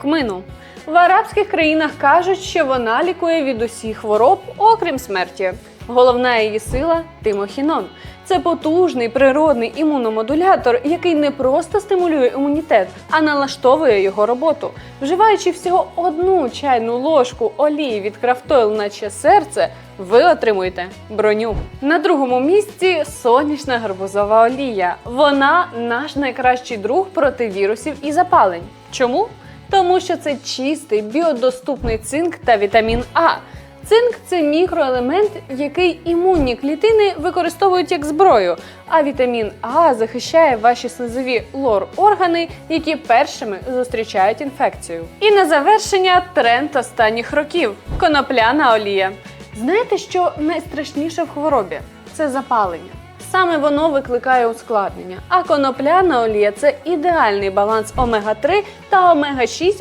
Кмину. В арабських країнах кажуть, що вона лікує від усіх хвороб, окрім смерті. Головна її сила тимохінон. Це потужний природний імуномодулятор, який не просто стимулює імунітет, а налаштовує його роботу. Вживаючи всього одну чайну ложку олії від крафтойл, наче серце, ви отримуєте броню. На другому місці сонячна гарбузова олія. Вона наш найкращий друг проти вірусів і запалень. Чому? Тому що це чистий біодоступний цинк та вітамін А. Цинк це мікроелемент, який імунні клітини використовують як зброю, а вітамін А захищає ваші слизові лор-органи, які першими зустрічають інфекцію. І на завершення тренд останніх років конопляна олія. Знаєте, що найстрашніше в хворобі? Це запалення. Саме воно викликає ускладнення. А конопляна олія це ідеальний баланс омега-3 та омега-6